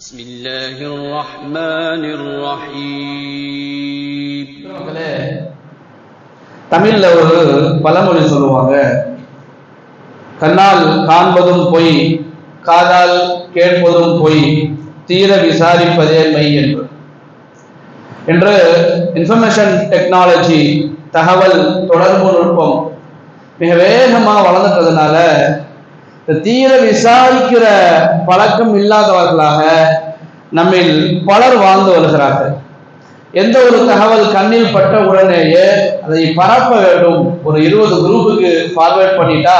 بسم الله الرحمن الرحيم மக்களே தமிழ்ல ஒரு பழமொழி சொல்லுவாங்க கண்ணால் காண்பதும் பொய் காதால் கேட்பதும் பொய் தீர விசாரிப்பதே மெய் என்று என்று இன்ஃபர்மேஷன் டெக்னாலஜி தகவல் தொடர்பு நுட்பம் மிக வேகமாக வளர்ந்துட்டதுனால இந்த தீர விசாரிக்கிற பழக்கம் இல்லாதவர்களாக நம்மில் பலர் வாழ்ந்து வருகிறார்கள். எந்த ஒரு தகவல் கண்ணில் பட்ட உடனேயே அதை பரப்ப வேண்டும். ஒரு இருபது குரூப்புக்கு ஃபார்வேர்ட் பண்ணிட்டா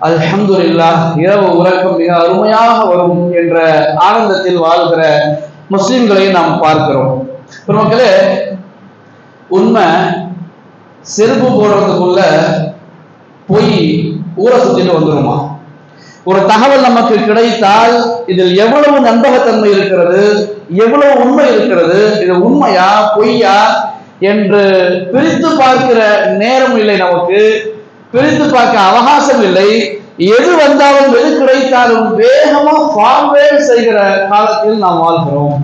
அல்ஹம்துலில்லாஹ் இரவு உறக்கம் மிக அருமையாக வரும் என்ற ஆனந்தத்தில் வாழ்கிற முஸ்லிம்களை நாம் பார்க்கிறோம். மக்களே உண்மை செருப்பு போடுறதுக்குள்ள பொய் ஊரை சுத்திட்டு வந்துருமா? ஒரு தகவல் நமக்கு கிடைத்தால் இதில் எவ்வளவு நம்பகத்தன்மை இருக்கிறது எவ்வளவு உண்மை இருக்கிறது இது உண்மையா பொய்யா என்று பிரித்து பார்க்கிற நேரம் இல்லை நமக்கு பிரித்து பார்க்க அவகாசம் இல்லை. எது வந்தாலும் எது கிடைத்தாலும் வேகமா ஃபார்வேர்ட் செய்கிற காலத்தில் நாம் வாழ்கிறோம்.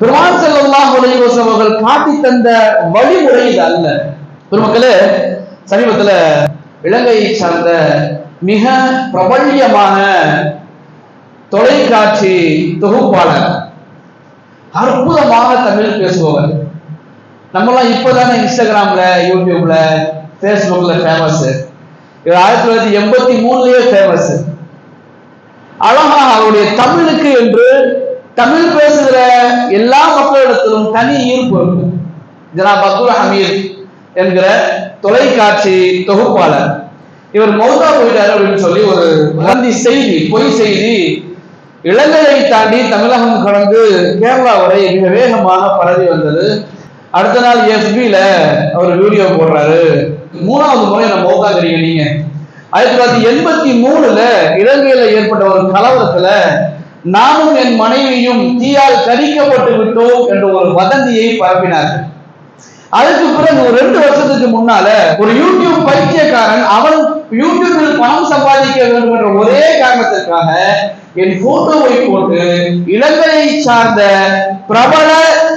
பெருமாள் செல்லல்லாஹ் உலகம் அவர்கள் காட்டி தந்த வழிமுறை இது அல்ல. பெருமக்களே சமீபத்துல இலங்கையை சார்ந்த மிக பிரபல்யமான தொலைக்காட்சி தொகுப்பாளர். அற்புதமாக தமிழ் பேசுபவர். நம்மலாம் இப்போதானே இன்ஸ்டாகிராம்ல யூடியூப்ல ஃபேஸ்புக்ல ஃபேமஸ் இவர் ஆயிரத்தி தொள்ளாயிரத்தி எண்பத்தி மூணுலயே ஃபேமஸ் அழகா அவருடைய தமிழுக்கு என்று தமிழ் பேசுகிற எல்லா மக்களிடத்திலும் தனி ஈர்ப்பு இருக்கும் ஜனாப் அப்துல் ஹமீத் என்கிற தொலைக்காட்சி தொகுப்பாளர். இவர் மௌதா போயிட்டாரு அப்படின்னு சொல்லி ஒரு வந்தி செய்தி பொய் செய்தி இலங்கையை தாண்டி தமிழகம் கடந்து கேரளா வரை மிக வேகமாக பரவி வந்தது. அடுத்த நாள் எஃபில அவர் வீடியோ போடுறாரு. மூணாவது முறை நம்ம மௌதாகிறீங்க நீங்க. ஆயிரத்தி தொள்ளாயிரத்தி எண்பத்தி மூணுல இலங்கையில ஏற்பட்ட ஒரு கலவரத்துல நானும் என் மனைவியும் தீயால் கரிக்கப்பட்டு விட்டோம் என்ற ஒரு வதந்தியை பரப்பினார்கள். அதுக்கு பிறகு ஒரு ரெண்டு வருஷத்துக்கு முன்னால ஒரு யூடியூப் பைத்தியக்காரன் அவன் யூடியூபில் பணம் சம்பாதிக்க வேண்டும் என்ற ஒரே காரணத்திற்காக என் போட்டோவை போட்டு இலங்கையை சார்ந்த பிரபல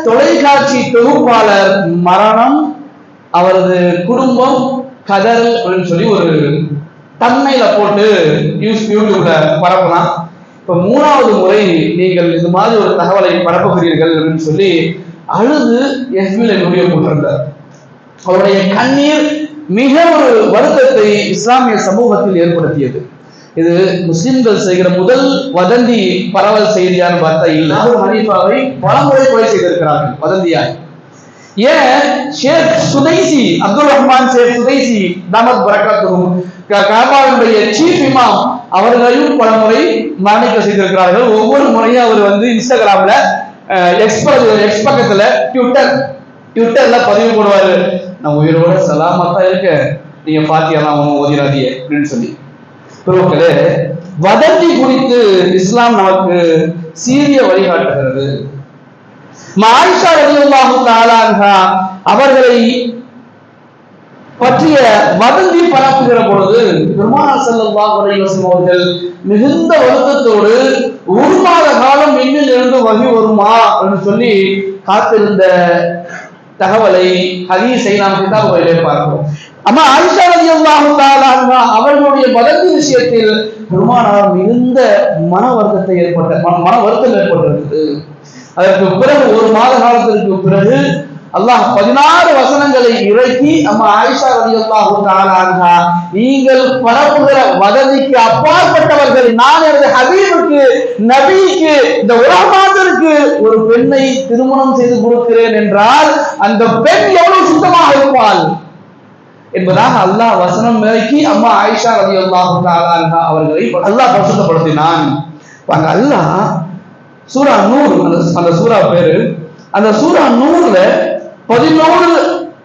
தொலைக்காட்சி தொகுப்பாளர் மரணம் அவரது குடும்பம் கதல் அப்படின்னு சொல்லி ஒரு தன்மையில போட்டு யூஸ் யூடியூப்ல பரப்பலாம். இப்ப மூணாவது முறை நீங்கள் இது மாதிரி ஒரு தகவலை பரப்புகிறீர்கள் அப்படின்னு சொல்லி அழுது எஸ்பியில் என்னுடைய போட்டிருந்தார். அவருடைய கண்ணீர் மிக ஒரு வருத்தத்தை இஸ்லாமிய சமூகத்தில் ஏற்படுத்தியது. இது முஸ்லிம்கள் செய்கிற முதல் வதந்தி பரவல் செய்தியான்னு பார்த்தா இல்ல. ஹனீஃபாவை பலமுறை கொலை செய்திருக்கிறார்கள் வதந்தியாய். ஏன்? Sheikh Sudais Abdul Rahman Sheikh Sudais தாமத் பரக்காத்தும் காபாவுடைய சீஃப் இமாம் அவர்களையும் பலமுறை மாணிக்க செய்திருக்கிறார்கள். ஒவ்வொரு முறையும் அவர் வந்து இன்ஸ்டாகிராம்ல எக்ஸ் எக்ஸ் பக்கத்துல ட்விட்டர் ட்விட்டர்ல பதிவு போடுவாரு. நான் உயிரோட சலாமத்தா இருக்க நீங்க பாத்தியெல்லாம் ஒன்றும் ஓதிராதிய அப்படின்னு சொல்லி. பிறகுகளே வதந்தி குறித்து இஸ்லாம் நமக்கு சீரிய வழிகாட்டுகிறது. மாயிஷா ரலியல்லாஹு தஆலா அவர்களை பற்றிய வதந்தி பரப்புகிற பொழுது பெருமானார் ஸல்லல்லாஹு அலைஹி வஸல்லம் அவர்கள் மிகுந்த வருத்தத்தோடு ஒரு மாத கால இருந்து வகி வருமா அப்படின்னு சொல்லி காத்திருந்த தகவலை ஹதீஸை நாம் கிதாபுகளிலே பார்க்கிறோம். அம்மா ஆயிஷா ரலியல்லாஹு அல்லாஹு அவர்களுடைய வதந்தி விஷயத்தில் பெருமானார் மிகுந்த மன வருத்தத்தை ஏற்பட்ட மன- மன வருத்தம் ஏற்பட்டிருந்தது. அதற்கு பிறகு ஒரு மாத காலத்திற்கு பிறகு அல்லாஹ் பதினாறு வசனங்களை இறக்கி நம்ம ஆயிஷா ரலியல்லாஹு தஆலா நீங்கள் பரப்புகிற வதந்திக்கு அப்பாற்பட்டவர்கள் நான் எனது ஹபீபுக்கு நபிக்கு இந்த உலகமாதருக்கு ஒரு பெண்ணை திருமணம் செய்து கொடுக்கிறேன் என்றால் அந்த பெண் எவ்வளவு சுத்தமாக இருப்பாள்? என்பதாக அல்லாஹ் வசனம் இறக்கி அம்மா ஆயிஷா ரவி அல்லாஹு அவர்களை அல்லாஹ் பரிசுத்தப்படுத்தினான். அங்க அல்லாஹ் சூரா நூறு அந்த அந்த சூரா பேரு அந்த சூரா நூறுல பதினோரு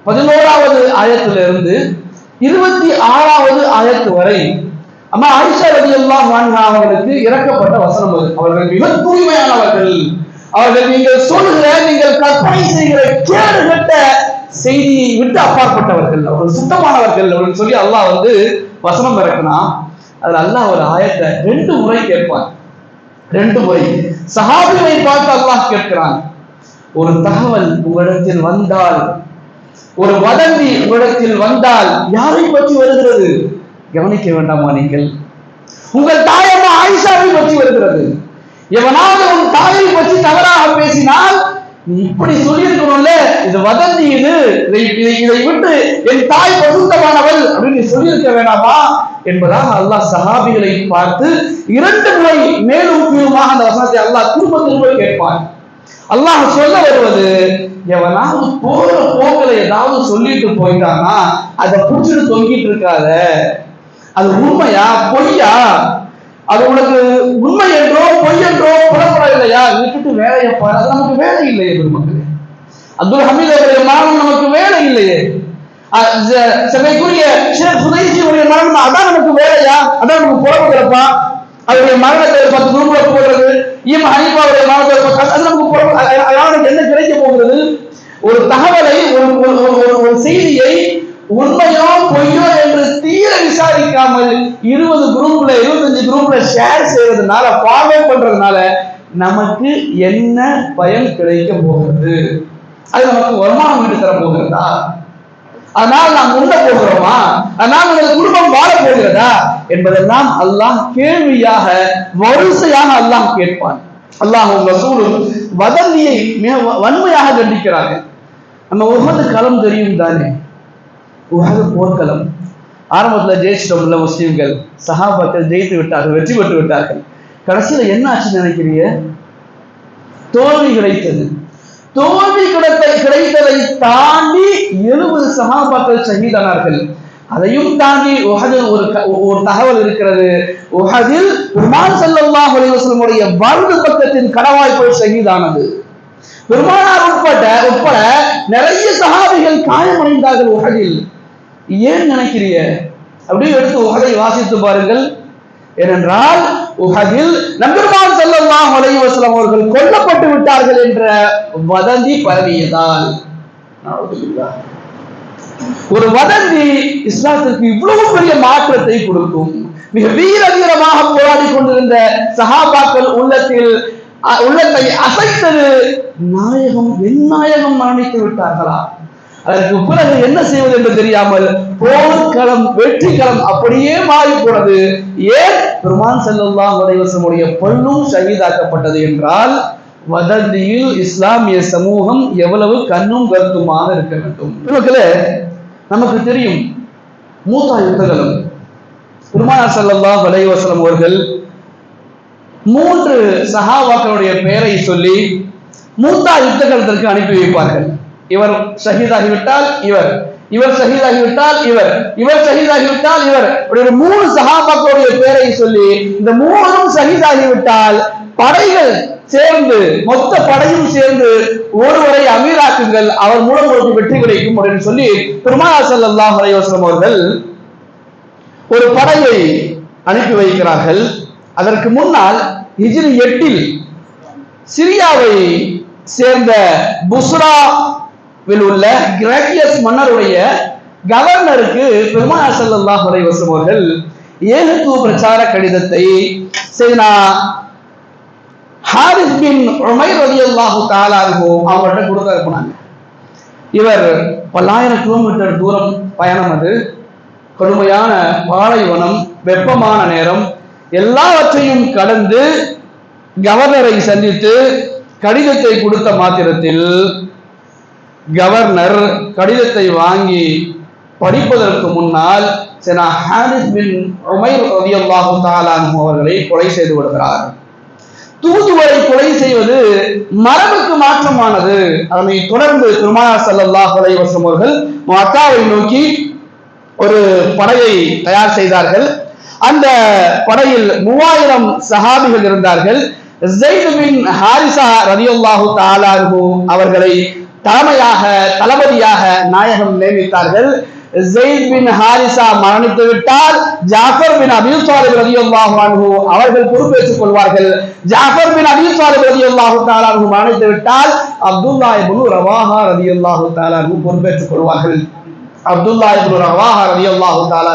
பதினோராவது ஆயத்துல இருந்து இருபத்தி ஆறாவது ஆயத்து வரை அம்மா ஆயிஷா ரவி எல்லாம் அவர்களுக்கு இறக்கப்பட்ட வசனம் அது. அவர்கள் மிக தூய்மையானவர்கள். அவர்கள் நீங்கள் சொல்லுகிற நீங்கள் கற்பனை செய்கிற கேடு கட்ட செய்தியை விட்டு அப்பாற்பட்டவர்கள். அவர்கள் சுத்தமானவர்கள் அப்படின்னு சொல்லி அல்லாஹ் வந்து வசனம் இறக்குனா அதுல அல்லாஹ் ஒரு ஆயத்தை ரெண்டு முறை கேட்பான். ரெண்டு முறை. சஹாபிகளை பார்த்து அல்லாஹ் கேட்கிறான். ஒரு தகவல் உங்களிடத்தில் வந்தால் ஒரு வதந்தி உங்களிடத்தில் வந்தால் யாரை பற்றி வருகிறது? கவனிக்க வேண்டாமா நீங்கள்? உங்கள் தாயம்மா ஆயிஷாவை பற்றி வருகிறது. எவனாவது உன் தாயை பற்றி தவறாக பேசினால் நீ இப்படி சொல்லியிருக்கணும்ல இது வதந்தி இது இதை இதை- விட்டு என் தாய் பசுத்தமானவள் அப்படின்னு நீ சொல்லியிருக்க வேணாமா? என்பதாக அல்லாஹ் சஹாபிகளை பார்த்து இரண்டு முறை மேலும் கீழுமாக அந்த வசனத்தை அல்லாஹ் திரும்ப திரும்ப கேட்பான். அல்லாஹ் சொல்ல வருவது எவனாவது போற போக்குல ஏதாவது சொல்லிட்டு போயிட்டானா அதை பிடிச்சிட்டு தொங்கிட்டு இருக்காத. அது உண்மையா பொய்யா? அது உனக்கு உண்மை என்றோ பொய் என்றோ புறப்படவில்லையா விட்டுட்டு வேலையை பாரு அது நமக்கு வேலை இல்லையே பெருமக்களே. அப்துல் ஹமீத் அவருடைய மரணம் நமக்கு வேலை இல்லையே. அஹ் ச- சபைக்குரிய ஷேக் சுதைசியுடைய மரணம் அதான் நமக்கு வேலையா? அதான் நமக்கு புறப்படுறப்பா அவருடைய மரணத்தை பத்து நூறு போடுறது இவன் ஹனீஃபாவுடைய மரணத்தை அது நமக்கு என்ன கிடைக்க போகிறது? ஒரு தகவலை ஒரு ஒரு- செய்தியை உண்மையோ பொய்யோ என்று தீர விசாரிக்காமல் இருபது குரூப்ல இருபத்தஞ்சு குரூப்ல ஷேர் செய்யறதுனால ஃபாலோ பண்றதுனால நமக்கு என்ன பயன் கிடைக்க போகிறது? அது நமக்கு வருமானம் ஈட்டு தர போகிறதா? அதனால் நாம் உண்ண போகிறோமா? அதனால் நமது குடும்பம் வாழ போகிறதா? என்பதெல்லாம் அல்லாஹ் கேள்வியாக வரிசையாக அல்லாஹ் கேட்பான். அல்லாஹ் ரசூலும் வதந்தியை மிக வன்மையாக கண்டிக்கிறாங்க. நம்ம உகது களம் தெரியும் தானே? உகது போர்க்களம். ஆரம்பத்தில் ஜெயிச்சிட்டோம்ல முஸ்லீம்கள். சஹாபாக்கள் ஜெயித்து விட்டார்கள் வெற்றி பெற்று விட்டார்கள். கடைசியில் என்ன ஆச்சுன்னு நினைக்கிறீங்க? தோல்வி கிடைத்தது. தோல்வி கிடத்தை கிடைத்ததை தாண்டி எழுபது சகாபாக்கள் ஷஹீதானார்கள். அதையும் தாண்டி உஹதில் ஒரு ஒரு தகவல் இருக்கிறது. உஹதில் பெருமான் செல்லல்லாஹ் அலைஹி வஸல்லமுடைய வலது பக்கத்தின் கடவாய் போய் ஷஹீதானது. பெருமானார் உட்பட்ட உட்பட நிறைய சகாபிகள் காயமடைந்தார்கள் உகதில் ஏன் நினைக்கிறீங்க? அப்படியே எடுத்து உகதை வாசித்து பாருங்கள். ஏனென்றால் உகதில் நம்பெருமான் ஸல்லல்லாஹு அலைஹி வஸல்லம் அவர்கள் கொல்லப்பட்டு விட்டார்கள் என்ற வதந்தி பரவியதால். ஒரு வதந்தி இஸ்லாத்திற்கு இவ்வளவு பெரிய மாற்றத்தை கொடுக்கும். மிக வீர வீரமாக போராடி கொண்டிருந்த சஹாபாக்கள் உள்ளத்தில் உள்ளத்தை அசைத்தது நாயகம் என் நாயகம் மரணித்து விட்டார்களா? அதற்கு பிறகு என்ன செய்வது என்று தெரியாமல் போர்க்களம் வெற்றிக்களம் அப்படியே மாறி போனது. ஏன் பெருமான் ஸல்லல்லாஹு அலைஹி பொண்ணும் பல்லும் ஷஹீதாக்கப்பட்டது என்றால் வதந்தியில் இஸ்லாமிய சமூகம் எவ்வளவு கண்ணும் கருத்துமாக இருக்க வேண்டும். மக்களே நமக்கு தெரியும் மூத்தா யுத்தகலம் பெருமானார் ஸல்லல்லாஹு அலைஹி அவர்கள் மூன்று சஹாபாக்களுடைய பெயரை சொல்லி மூத்தா யுத்தகலத்திற்கு அனுப்பி வைப்பார்கள். இவர் ஷஹீதாகிவிட்டால் இவர் இவர் சகிதாகிவிட்டால் இவர். இவர் சகிதாகிவிட்டால் இவர். ஒரு மூணு சகாபாக்களுடைய பேரை சொல்லி இந்த மூவரும் சகிதாகிவிட்டால் படைகள் சேர்ந்து மொத்த படையும் சேர்ந்து ஒருவரை அமீராக்குங்கள் அவர் மூலம் ஒரு வெற்றி கிடைக்கும் அப்படின்னு சொல்லி பெருமானார் ஸல்லல்லாஹு அலைஹி அவர்கள் ஒரு படையை அனுப்பி வைக்கிறார்கள். அதற்கு முன்னால் ஹிஜ்ரி எட்டில் சிரியாவை சேர்ந்த புஸ்ரா உள்ள கிராக்கியஸ் மன்னருடைய கவர்னருக்கு பெருமாள் செல்லல்லா அலைஹி அவர்கள் ஏகத்துவ பிரச்சார கடிதத்தை செய்தனா ஹாரிஸ் பின் உமைர் ரலியல்லாஹு அல்லாஹு தாலாகோ அவங்கள்ட்ட கொடுக்க போனாங்க. இவர் பல்லாயிரம் கிலோமீட்டர் தூரம் பயணம் அது. கடுமையான பாலைவனம் வெப்பமான நேரம் எல்லாவற்றையும் கடந்து கவர்னரை சந்தித்து கடிதத்தை கொடுத்த மாத்திரத்தில் கவர்னர் கடிதத்தை வாங்கி படிப்பதற்கு முன்னால் செனா ஹாரிஸ் பின் உமைர் ரவி அல்லாஹு அவர்களை கொலை செய்து விடுகிறார். தூதுவரை கொலை செய்வது மரபுக்கு மாற்றமானது. அதனை தொடர்ந்து திருமணா சல்லாஹ் அலைவசம் அவர்கள் மக்காவை நோக்கி ஒரு படையை தயார் செய்தார்கள். அந்த படையில் மூவாயிரம் சஹாபிகள் இருந்தார்கள். ஜெயித் பின் ஹாரிசா ரலியல்லாஹு தஆலா அவர்களை தலைமையாக தளபதியாக நாயகம் நியமித்தார்கள். ஜெயித் பின் ஹாரிசா மரணித்து விட்டால் ஜாஃபர் பின் அபீ சாலிப் ரலியல்லாஹு அன்ஹு அவர்கள் பொறுப்பேற்றுக் கொள்வார்கள். ஜாஃபர் பின் அபீ சாலிப் ரலியல்லாஹு தஆலா மரணித்து விட்டால் அப்துல்லா இப்னு ரவாஹா ரதியுல்லாஹு தஆலா பொறுப்பேற்றுக் கொள்வார்கள். அப்துல்லா இப்னு ரவாஹா ரதியுல்லாஹு தஆலா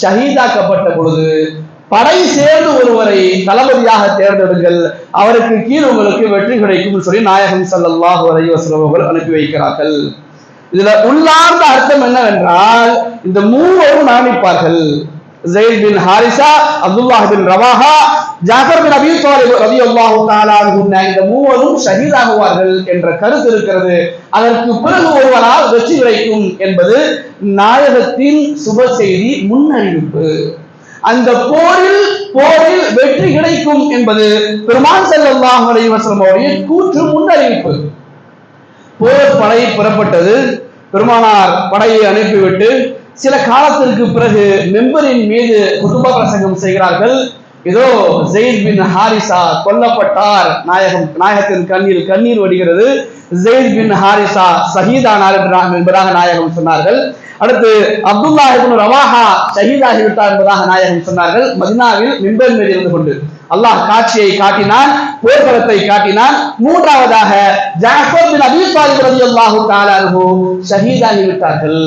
ஷஹீதாக்கப்பட்ட பொழுது படை சேர்ந்து ஒருவரை தளபதியாக தேர்ந்தெடுங்கள். அவருக்கு கீழ் உங்களுக்கு வெற்றி கிடைக்கும் சொல்லி நாயகம் ஸல்லல்லாஹு அவர்கள் அனுப்பி வைக்கிறார்கள். இதுல உள்ளார்ந்த அர்த்தம் என்னவென்றால் இந்த மூவரும் மரணிப்பார்கள். ஜெயித் பின் ஹாரிசா அப்துல்லாஹ் பின் ரவாஹா ஜாஃபர் பின் அபி தாலிப் ரவி அல்லாஹு அன்ஹு இந்த மூவரும் ஷஹீதாகுவார்கள் என்ற கருத்து இருக்கிறது. அதற்கு பிறகு ஒருவரால் வெற்றி கிடைக்கும் என்பது நாயகத்தின் சுப செய்தி முன்னறிவிப்பு. அந்த போரில் போரில் வெற்றி கிடைக்கும் என்பது பெருமான் ஸல்லல்லாஹு அலைஹி அவருடைய கூற்று முன்னறிவிப்பு. போர் படை புறப்பட்டது. பெருமானார் படையை அனுப்பிவிட்டு சில காலத்திற்கு பிறகு மெம்பரின் மீது குடும்ப பிரசங்கம் செய்கிறார்கள். இதோ ஜெயித் பின் ஹாரிசா கொல்லப்பட்டார். நாயகம் நாயகத்தின் கண்ணீர் கண்ணீர் வடிகிறது. ஜெயித் பின் ஹாரிசா ஷஹீதானார் என்பதாக நாயகம் சொன்னார்கள். அடுத்து அப்துல்லா இப்னு ரவாஹா ஷஹீதாகிவிட்டார் என்பதாக நாயகம் சொன்னார்கள். மதினாவில் மிம்பர் மீது இருந்து கொண்டு. அல்லாஹ் காட்சியை காட்டினான் போர்க்களத்தை காட்டினான். மூன்றாவதாக ஜாஃபர் பின் அபி தாலிப் ரலியல்லாஹு தஆலா அன்ஹு ஷஹீதாகி விட்டார்கள்.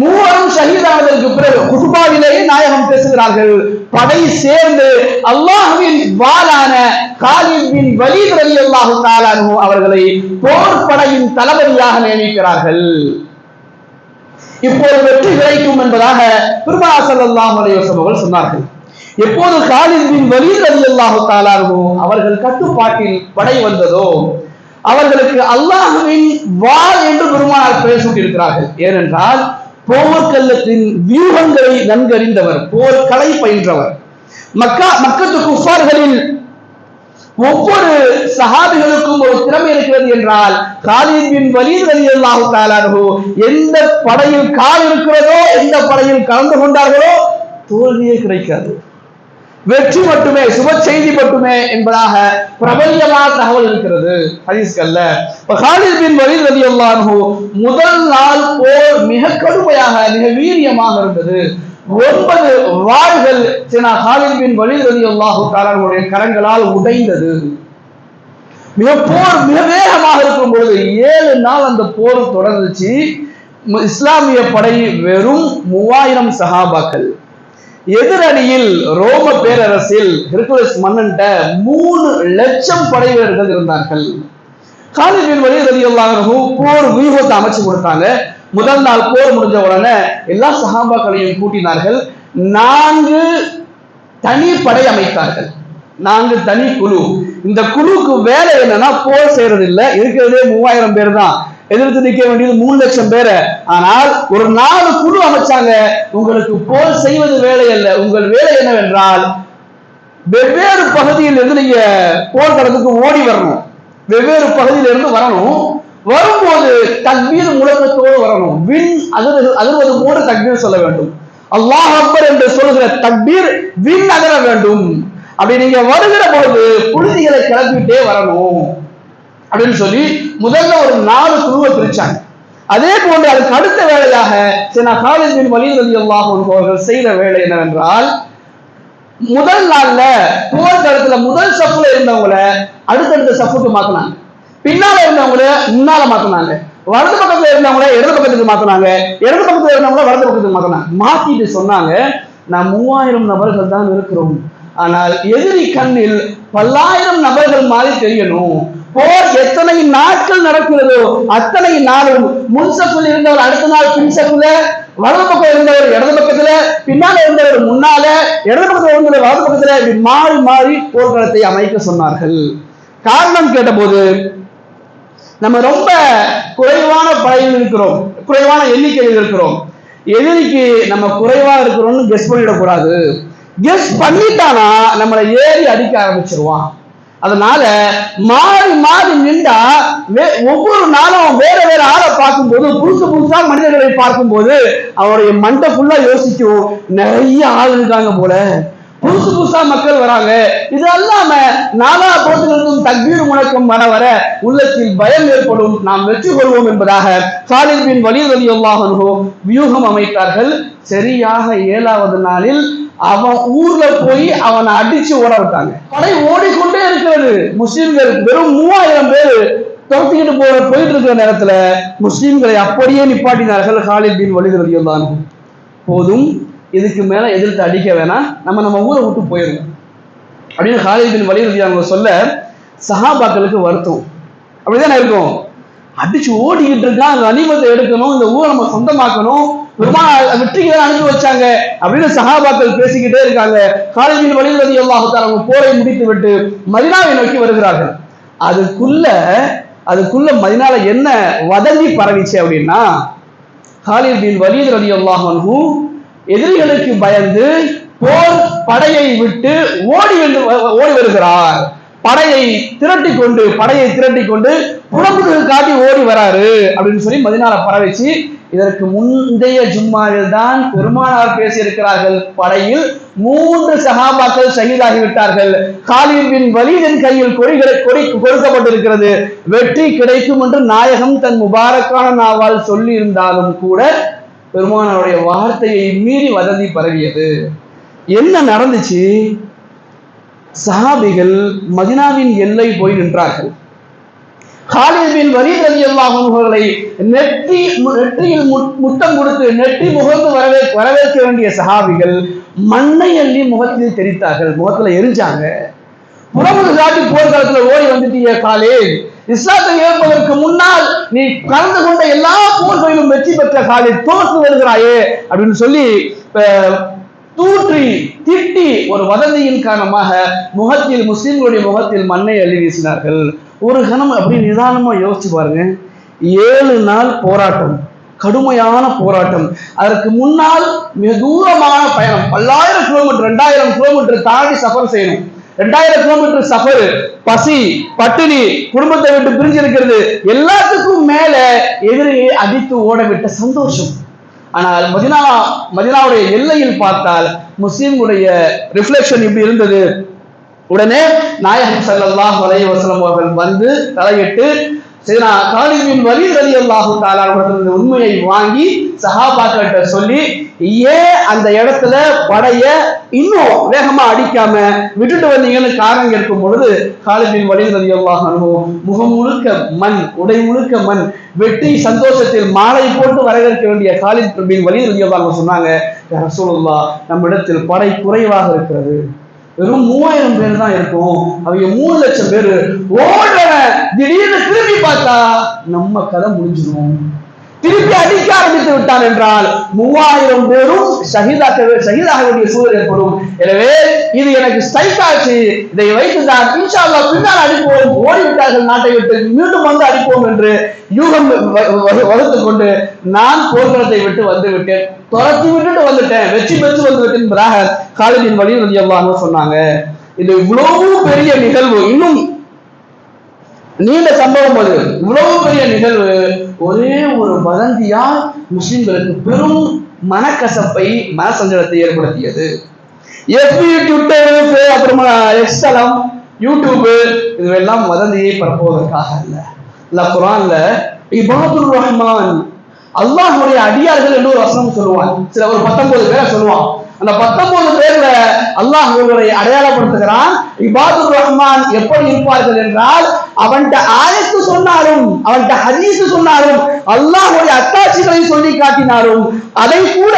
மூவரும் ஷஹீதானதற்கு பிறகு குதுபாவிலேயே நாயகம் பேசுகிறார்கள். படை சேர்ந்து அல்லாஹுவின் வாளான காலிபின் வலீத் ரலியல்லாஹு தஆலா அன்ஹு அவர்களை போர் படையின் தளபதியாக நியமிக்கிறார்கள். இப்போது வெற்றி கிடைக்கும் என்பதாக பெருமாள் ஸல்லல்லாஹு அவர்கள் சொன்னார்கள். எப்போது காலித் பின் வலீத் ரலியல்லாஹு அவர்கள் கட்டுப்பாட்டில் படை வந்ததோ அவர்களுக்கு அல்லாஹுவின் வால் என்று பெருமானார் பெயர் சூட்டியிருக்கிறார்கள். ஏனென்றால் போர்க்கல்லத்தின் வியூகங்களை நன்கறிந்தவர் போர்க்கலை பயின்றவர் மக்கா மக்கத்து குஃபார்களில் ஒவ்வொரு சஹாபிகளுக்கும் ஒரு திறமை இருக்கிறது என்றால் காலித் பின் வலீத் ரலியல்லாஹு எந்த படையில் கால் இருக்கிறதோ எந்த படையில் கலந்து கொண்டார்களோ தோல்வியே கிடைக்காது. வெற்றி மட்டுமே சுப செய்தி மட்டுமே என்பதாக பிரபல்யமான தகவல் இருக்கிறது ஹதீஸ்கல்ல இப்ப வலி பின் வலீத் முதல் நாள் போர் மிக கடுமையாக மிக வீரியமாக இருந்தது. ஒன்பது வாள்கள் சினா காலித் பின் வலீத் ரலியல்லாஹு தஆலாவுடைய கரங்களால் உடைந்தது. மிக போர் மிக வேகமாக இருக்கும் பொழுது ஏழு நாள் அந்த போர் தொடர்ந்துச்சு. இஸ்லாமிய படை வெறும் மூவாயிரம் சகாபாக்கள் எதிரணியில் ரோம பேரரசில் ஹெர்குலஸ் மன்னன்ட்ட மூணு லட்சம் படை வீரர்கள் இருந்தார்கள் காலிபின் வழி ரலியல்லாஹு போர் வியூகத்தை அமைச்சு கொடுத்தாங்க. முதல் நாள் போர் முடிஞ்ச உடனே எல்லா சஹாபாக்களையும் கூட்டினார்கள். நான்கு தனி படை அமைத்தார்கள். நான்கு தனி குழு. இந்த குழுக்கு வேலை என்னன்னா போர் செய்யறது இல்லை இருக்கிறதே மூவாயிரம் பேர் தான். எதிர்த்து நிற்க வேண்டியது மூணு லட்சம் பேரை. ஆனால் ஒரு நாலு குழு அமைச்சாங்க. உங்களுக்கு போர் செய்வது வேலை அல்ல. உங்கள் வேலை என்னவென்றால் வெவ்வேறு பகுதியில் இருந்து நீங்க போர்க்களத்துக்கு ஓடி வரணும். வெவ்வேறு பகுதியில இருந்து வரணும். வரும்போது தக்பீர் முழக்கத்தோடு வரணும். வின் அதிர் அதிர்வது போடு தக்பீர் சொல்ல வேண்டும். அல்லாஹ் அக்பர் என்று சொல்லுகிற தக்பீர் விண் அகர வேண்டும். அப்படி நீங்க வருகிற பொழுது புழுதிகளை கிளப்பிட்டே வரணும். அப்படின்னு சொல்லி முதல்ல ஒரு நாலு குழுவை பிரிச்சாங்க. அதே போன்று அதுக்கு அடுத்த வேலையாக சில காலேஜின் வலியுறுதி அல்லாஹ் அவர்கள் செய்த வேலை என்னவென்றால் முதல் நாள்ல போர்க்களத்துல முதல் சப்புல இருந்தவங்கள அடுத்தடுத்த சப்புக்கு மாத்தினாங்க. பின்னால இருந்தவங்கள முன்னால மாத்தினாங்க. வலது பக்கத்துல இருந்தவங்கள இடது பக்கத்துக்கு மாத்தினாங்க. இடது பக்கத்துல இருந்தவங்கள வலது பக்கத்துக்கு மாத்தினாங்க. மாத்திட்டு சொன்னாங்க நான் மூவாயிரம் நபர்கள் தான் இருக்கிறோம். ஆனால் எதிரி கண்ணில் பல்லாயிரம் நபர்கள் மாதிரி தெரியணும். போர் எத்தனை நாட்கள் நடக்கிறதோ அத்தனை நாளும் முன் இருந்தவர் அடுத்த நாள் பின் வலது பக்கம் இருந்தவர் இடது பக்கத்துல பின்னால இருந்தவர் முன்னால இடது பக்கத்துல இருந்தவர் வலது பக்கத்துல இப்படி மாறி மாறி போர்க்களத்தை அமைக்க சொன்னார்கள். காரணம் கேட்டபோது நம்ம ரொம்ப குறைவான படையில் இருக்கிறோம். குறைவான எண்ணிக்கையில் இருக்கிறோம். எதிரிக்கு நம்ம குறைவா இருக்கிறோம்னு கெஸ் பண்ணிடக்கூடாது. கெஸ் பண்ணிட்டானா நம்மளை ஏறி அடிக்க ஆரம்பிச்சிருவான். அதனால மாறி மாறி நின்றா வே- ஒவ்வொரு நாளும் வேற வேற ஆளை பார்க்கும்போது புதுசு புதுசா மனிதர்களை பார்க்கும்போது அவருடைய மண்டை ஃபுல்லா யோசிக்கும். நிறைய ஆள் இருக்காங்க போல. புதுசு புதுசா மக்கள் வராங்க. இது அல்லாம நாலா புறத்திலிருந்தும் தக்பீர் முழக்கம் வர வர உள்ளத்தில் பயம் ஏற்படும். நாம் வெற்றி கொள்வோம் என்பதாக சாலித் பின் வலீத் வியூகம் அமைத்தார்கள். சரியாக ஏழாவது நாளில் அவன் ஊர்ல போய் அவனை அடிச்சு ஓட விட்டாங்க. படை ஓடிக்கொண்டே இருக்கிறது. முஸ்லிம்கள் வெறும் மூவாயிரம் பேர் துரத்திக்கிட்டு போற போயிட்டு இருக்கிற நேரத்துல முஸ்லிம்களை அப்படியே நிப்பாட்டினார்கள் ஹாலித் பின் வலீத் போதும். இதுக்கு மேல எதிர்த்து அடிக்க வேணாம். நம்ம நம்ம ஊரை விட்டு போயிடுவோம் அப்படின்னு ஹாலிதின் வலியுறுத்தி அவங்க சொல்ல சஹாபாக்களுக்கு வருத்தம். அப்படிதானே இருக்கும்? அடிச்சு ஓடிக்கிட்டு இருக்கான் அந்த அனிமத்தை எடுக்கணும் இந்த ஊரை நம்ம சொந்தமாக்கணும் பெருமாள் வெற்றிக்கு தான் அனுப்பி வச்சாங்க அப்படின்னு சகாபாக்கள் பேசிக்கிட்டே இருக்காங்க. காலேஜின் வழிவதி அல்லாஹால அவங்க போரை முடித்து விட்டு மதினாவை நோக்கி வருகிறார்கள். அதுக்குள்ள அதுக்குள்ள மதினால என்ன வதந்தி பரவிச்சு அப்படின்னா காலித் பின் வலீத் ரதி எதிரிகளுக்கு பயந்து போர் படையை விட்டு ஓடி வந்து ஓடி வருகிறார். படையை திரட்டி கொண்டு படையை திரட்டி கொண்டு புறப்புக்கு காட்டி ஓடி வராரு அப்படின்னு சொல்லி மதினால பரவிச்சு இதற்கு முந்தைய ஜும்மாவில் தான் பெருமானார் பேசியிருக்கிறார்கள். படையில் மூன்று சகாபாக்கள் ஷஹீதாகி விட்டார்கள். காலித் பின் வலீதின் கையில் கொடிகளை கொடி கொடுக்கப்பட்டிருக்கிறது. வெற்றி கிடைக்கும் என்று நாயகம் தன் முபாரக்கான நாவால் சொல்லி இருந்தாலும் கூட பெருமானாருடைய வார்த்தையை மீறி வதந்தி பரவியது. என்ன நடந்துச்சு? சஹாபிகள் மதினாவின் எல்லை போய் நின்றார்கள். காலிபின் வலீத் அலி அல்லாஹர்களை நெற்றி நெற்றியில் முத்தம் கொடுத்து நெற்றி முகந்து வரவே வரவேற்க வேண்டிய சஹாபிகள் மண்ணை அள்ளி முகத்தில் தெரித்தார்கள் முகத்துல எரிஞ்சாங்க. புறமுது காட்டி போர்க்களத்துல ஓடி வந்துட்டீங்க காலே. இஸ்லாத்தை ஏற்பதற்கு முன்னால் நீ கலந்து கொண்ட எல்லா போர்களிலும் வெற்றி பெற்ற காலை தோற்று வருகிறாயே அப்படின்னு சொல்லி தூற்றி திட்டி ஒரு வதந்தியின் காரணமாக முகத்தில் முஸ்லிம்களுடைய முகத்தில் மண்ணை அள்ளி வீசினார்கள். ஒரு கணம் அப்படி நிதானமா யோசிச்சு பாருங்க. ஏழு நாள் போராட்டம் கடுமையான போராட்டம். அதற்கு முன்னால் மிக தூரமான பயணம் பல்லாயிரம் கிலோமீட்டர் ரெண்டாயிரம் கிலோமீட்டர் தாண்டி சஃபர் செய்யணும். ரெண்டாயிரம் கிலோமீட்டர் சஃபர் பசி பட்டினி குடும்பத்தை விட்டு பிரிஞ்சு இருக்கிறது எல்லாத்துக்கும் மேல எதிரியை அடித்து ஓடவிட்ட சந்தோஷம். ஆனால் மதினா மதினாவுடைய எல்லையில் பார்த்தால் முஸ்லீம்களுடைய ரிஃப்ளெக்ஷன் இப்படி இருந்தது. உடனே நாயகம் சல்லாஹ் வலைய வசலம் அவர்கள் வந்து தலையிட்டு சரினா காலிபின் வலி அலி அல்லாஹு தாலாவிடத்திலிருந்து உண்மையை வாங்கி சஹாபாக்கிட்ட சொல்லி ஏன் அந்த இடத்துல படைய இன்னும் வேகமா அடிக்காம விட்டுட்டு வந்தீங்கன்னு காரணம் கேட்கும் பொழுது காலிபின் வலி அலி அல்லாஹ் முகம் முழுக்க மண் உடை முழுக்க மண் வெட்டி சந்தோஷத்தில் மாலை போட்டு வரவேற்க வேண்டிய காலித் பின் வலி அலி அல்லாஹ் சொன்னாங்க ரசூலுல்லாஹ் நம்மிடத்தில் படை குறைவாக இருக்கிறது. வெறும் மூவாயிரம் பேர் தான் இருக்கும். அவங்க மூணு லட்சம் பேர் ஓடுறவன் திடீர்னு திரும்பி பார்த்தா நம்ம கதை முடிஞ்சிடும் திருப்பி அடிக்க ஆரம்பித்து விட்டான் என்றால் மூவாயிரம் பேரும் ஷஹீதாக்க ஷஹீதாக வேண்டிய சூழல் ஏற்படும். எனவே இது எனக்கு ஸ்ட்ரைக் ஆச்சு. இதை வைத்து தான் இன்ஷா பின்னால் அடிப்போம். ஓடிவிட்டார்கள் நாட்டை விட்டு மீண்டும் வந்து அடிப்போம் என்று யூகம் வகுத்து கொண்டு நான் போர்க்களத்தை விட்டு வந்து விட்டேன். துரத்தி விட்டுட்டு வந்துட்டேன். வெற்றி பெற்று வந்து விட்டேன் என்பதாக வழியில் வழி சொன்னாங்க. இது இவ்வளவு பெரிய நிகழ்வு. இன்னும் நீண்ட சம்பவம் அது. இவ்வளவு பெரிய நிகழ்வு. ஒரே ஒரு வதந்தியா முஸ்லிம்களுக்கு பெரும் மனக்கசப்பை மனசஞ்சலத்தை ஏற்படுத்தியது. எஃபி ட்விட்டர் அப்புறமா எக்ஸ்தலம் யூடியூப் இதுவெல்லாம் வதந்தியை பரப்புவதற்காக அல்ல. இல்ல குரான்ல இபாதுர் ரஹ்மான் அல்லாஹுடைய அடியார்கள் என்று ஒரு வசனம் சொல்லுவான் சில ஒரு பத்தொன்பது பேரை சொல்லுவான். அந்த பத்தொன்பது பேர்ல அல்லாஹ் இவர்களை அடையாளப்படுத்துகிறான். இபாதுர் ரஹ்மான் எப்படி இருப்பார்கள் என்றால் அவன்கிட்ட ஆயத்து சொன்னாலும் அவன்கிட்ட ஹதீஸ் சொன்னாலும் அல்லாஹுடைய அத்தாட்சிகளை சொல்லி காட்டினாலும் அதை கூட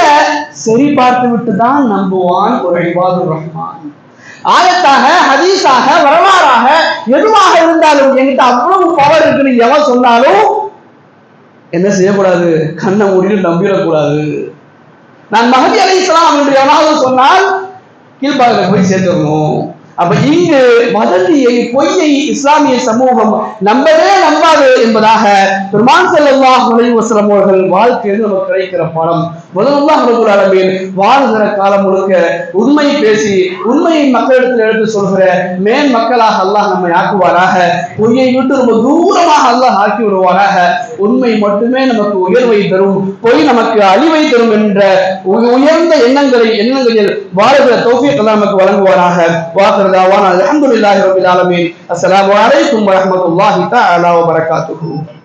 சரி பார்த்து விட்டு தான் நம்புவான் ஒரு இபாதுர் ரஹ்மான். ஆயத்தாக ஹதீஸாக வரலாறாக எதுவாக இருந்தாலும் என்கிட்ட அவ்வளவு பவர் இருக்குன்னு எவன் சொன்னாலும் என்ன செய்யக்கூடாது? கண்ணை மூடிட்டு நம்பிடக்கூடாது. நான் மகதி அலை இஸ்லாம் என்று எவனாவது சொன்னால் கீழ்பாகத்தில் போய் சேர்ந்துடணும் அப்ப இங்கு வதந்தியை பொய்யை இஸ்லாமிய சமூகம் நம்பவே நம்பாது என்பதாக பெருமான் செல்லல்லாஹ் அலைஹி அவர்கள் வாழ்க்கையில் நமக்கு கிடைக்கிற பாடம். முதலாக ரபுல் ஆலமீன் வாழ்கிற காலம் முழுக்க உண்மை பேசி உண்மையை மக்களிடத்தில் எடுத்து சொல்கிற மேன் மக்களாக அல்லாஹ் நம்மை ஆக்குவாராக. பொய்யை விட்டு ரொம்ப தூரமாக அல்லாஹ் ஆக்கி விடுவாராக. உண்மை மட்டுமே நமக்கு உயர்வை தரும் பொய் நமக்கு அழிவை தரும் என்ற உ- உயர்ந்த எண்ணங்களை எண்ணங்களில் வாழ்கிற தௌஃபீக் நமக்கு வழங்குவாராக. வாக்குறதாவான அல்ஹம்துலில்லாஹி ரபுல் ஆலமீன். அஸ்லாம் வலைக்கும் வரமத்துல்லாஹி தஆலா வபரகாத்துஹு.